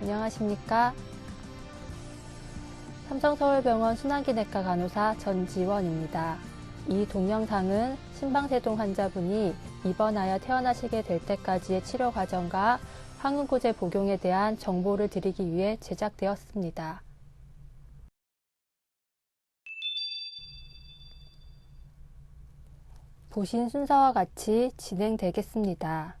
안녕하십니까? 삼성서울병원 순환기내과 간호사 전지원입니다. 이 동영상은 심방세동 환자분이 입원하여 퇴원하시게 될 때까지의 치료 과정과 항응고제 복용에 대한 정보를 드리기 위해 제작되었습니다. 보신 순서와 같이 진행되겠습니다.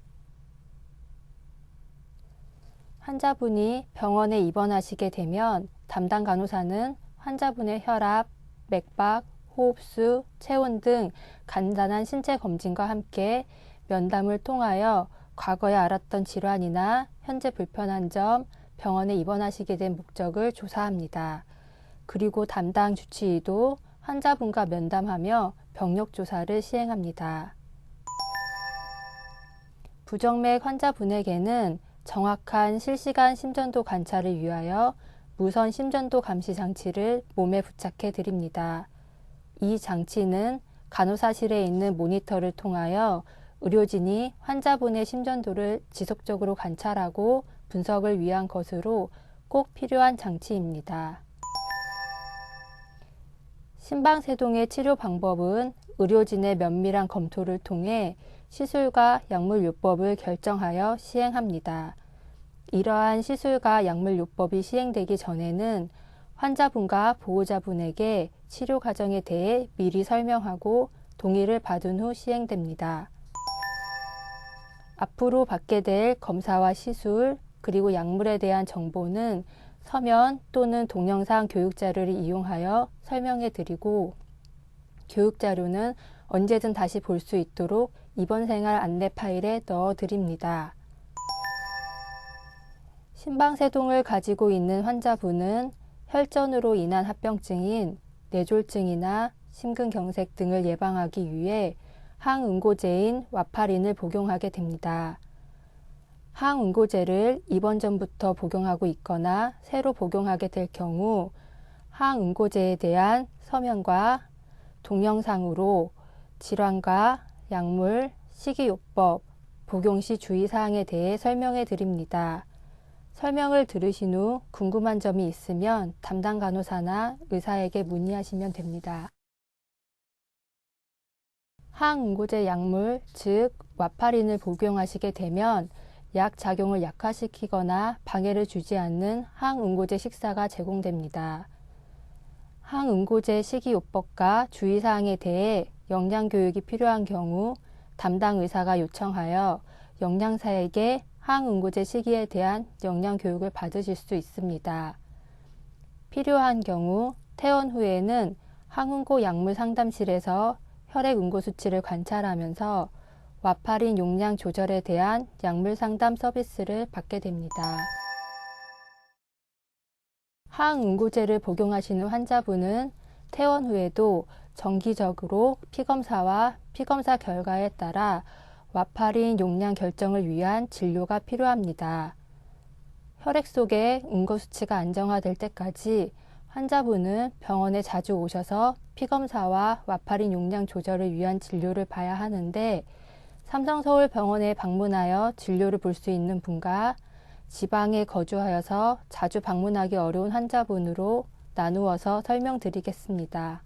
환자분이 병원에 입원하시게 되면 담당 간호사는 환자분의 혈압, 맥박, 호흡수, 체온 등 간단한 신체 검진과 함께 면담을 통하여 과거에 알았던 질환이나 현재 불편한 점, 병원에 입원하시게 된 목적을 조사합니다. 그리고 담당 주치의도 환자분과 면담하며 병력 조사를 시행합니다. 부정맥 환자분에게는 정확한 실시간 심전도 관찰을 위하여 무선 심전도 감시 장치를 몸에 부착해 드립니다. 이 장치는 간호사실에 있는 모니터를 통하여 의료진이 환자분의 심전도를 지속적으로 관찰하고 분석을 위한 것으로 꼭 필요한 장치입니다. 심방세동의 치료 방법은 의료진의 면밀한 검토를 통해 시술과 약물 요법을 결정하여 시행합니다. 이러한 시술과 약물 요법이 시행되기 전에는 환자분과 보호자분에게 치료 과정에 대해 미리 설명하고 동의를 받은 후 시행됩니다. 앞으로 받게 될 검사와 시술, 그리고 약물에 대한 정보는 서면 또는 동영상 교육 자료를 이용하여 설명해 드리고 교육 자료는 언제든 다시 볼 수 있도록 입원 생활 안내 파일에 넣어 드립니다. 심방세동을 가지고 있는 환자분은 혈전으로 인한 합병증인 뇌졸중이나 심근경색 등을 예방하기 위해 항응고제인 와파린을 복용하게 됩니다. 항응고제를 입원 전부터 복용하고 있거나 새로 복용하게 될 경우 항응고제에 대한 서면과 동영상으로 질환과 약물, 식이요법, 복용 시 주의사항에 대해 설명해 드립니다. 설명을 들으신 후 궁금한 점이 있으면 담당 간호사나 의사에게 문의하시면 됩니다. 항응고제 약물, 즉 와파린을 복용하시게 되면 약 작용을 약화시키거나 방해를 주지 않는 항응고제 식사가 제공됩니다. 항응고제 식이요법과 주의사항에 대해 영양교육이 필요한 경우 담당 의사가 요청하여 영양사에게 항응고제 식이에 대한 영양교육을 받으실 수 있습니다. 필요한 경우 퇴원 후에는 항응고 약물 상담실에서 혈액 응고 수치를 관찰하면서 와파린 용량 조절에 대한 약물 상담 서비스를 받게 됩니다. 항응고제를 복용하시는 환자분은 퇴원 후에도 정기적으로 피검사와 피검사 결과에 따라 와파린 용량 결정을 위한 진료가 필요합니다. 혈액 속의 응고 수치가 안정화될 때까지 환자분은 병원에 자주 오셔서 피검사와 와파린 용량 조절을 위한 진료를 봐야 하는데 삼성서울병원에 방문하여 진료를 볼 수 있는 분과 지방에 거주하여서 자주 방문하기 어려운 환자분으로 나누어서 설명드리겠습니다.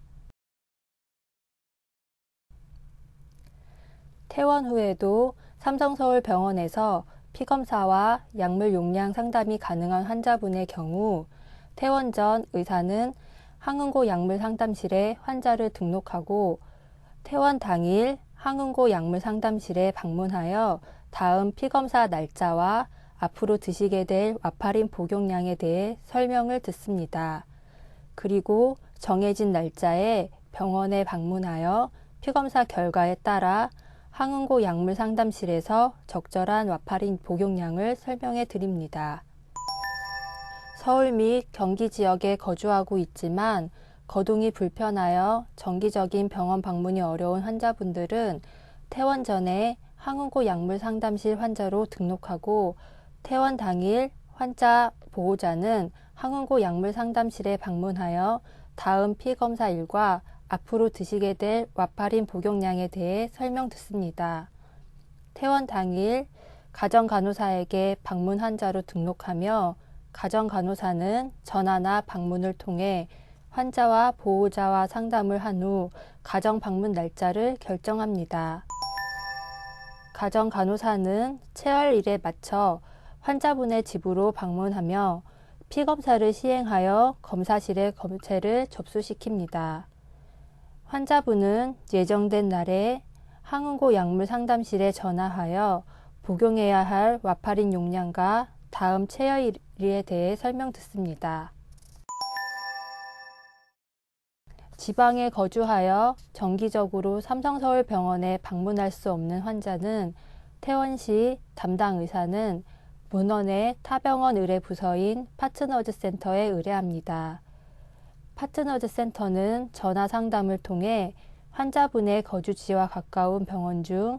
퇴원 후에도 삼성서울병원에서 피검사와 약물 용량 상담이 가능한 환자분의 경우 퇴원 전 의사는 항응고 약물 상담실에 환자를 등록하고 퇴원 당일 항응고 약물 상담실에 방문하여 다음 피검사 날짜와 앞으로 드시게 될 와파린 복용량에 대해 설명을 듣습니다. 그리고 정해진 날짜에 병원에 방문하여 피검사 결과에 따라 항응고 약물 상담실에서 적절한 와파린 복용량을 설명해 드립니다. 서울 및 경기 지역에 거주하고 있지만 거동이 불편하여 정기적인 병원 방문이 어려운 환자분들은 퇴원 전에 항응고 약물 상담실 환자로 등록하고 퇴원 당일 환자 보호자는 항응고 약물 상담실에 방문하여 다음 피 검사 일과 앞으로 드시게 될 와파린 복용량에 대해 설명 듣습니다. 퇴원 당일 가정 간호사에게 방문 환자로 등록하며 가정 간호사는 전화나 방문을 통해 환자와 보호자와 상담을 한 후 가정 방문 날짜를 결정합니다. 가정 간호사는 체열일에 맞춰 환자분의 집으로 방문하며 피검사를 시행하여 검사실에 검체를 접수시킵니다. 환자분은 예정된 날에 항응고 약물 상담실에 전화하여 복용해야 할 와파린 용량과 다음 체열일에 대해 설명 듣습니다. 지방에 거주하여 정기적으로 삼성서울병원에 방문할 수 없는 환자는 퇴원 시 담당 의사는 문헌의 타병원 의뢰 부서인 파트너즈 센터에 의뢰합니다. 파트너즈 센터는 전화 상담을 통해 환자분의 거주지와 가까운 병원 중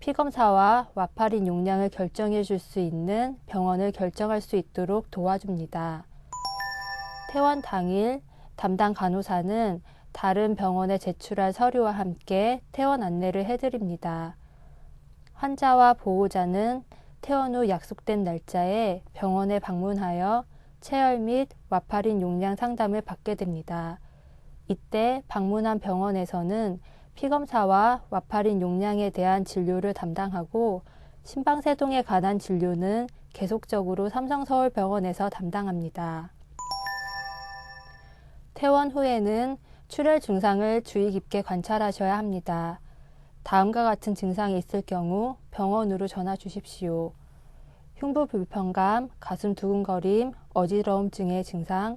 피검사와 와파린 용량을 결정해 줄 수 있는 병원을 결정할 수 있도록 도와줍니다. 퇴원 당일 담당 간호사는 다른 병원에 제출할 서류와 함께 퇴원 안내를 해드립니다. 환자와 보호자는 퇴원 후 약속된 날짜에 병원에 방문하여 체열 및 와파린 용량 상담을 받게 됩니다. 이때 방문한 병원에서는 피검사와 와파린 용량에 대한 진료를 담당하고 심방세동에 관한 진료는 계속적으로 삼성서울병원에서 담당합니다. 퇴원 후에는 출혈 증상을 주의 깊게 관찰하셔야 합니다. 다음과 같은 증상이 있을 경우 병원으로 전화 주십시오. 흉부 불편감, 가슴 두근거림, 어지러움증의 증상,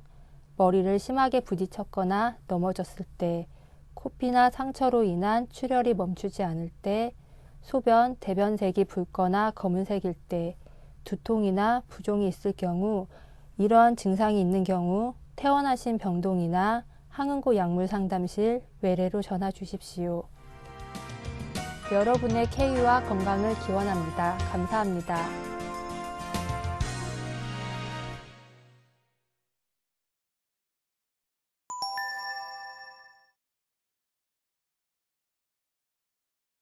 머리를 심하게 부딪혔거나 넘어졌을 때, 코피나 상처로 인한 출혈이 멈추지 않을 때, 소변, 대변색이 붉거나 검은색일 때, 두통이나 부종이 있을 경우, 이러한 증상이 있는 경우 퇴원하신 병동이나 항응고 약물 상담실 외래로 전화 주십시오. 여러분의 쾌유와 건강을 기원합니다. 감사합니다.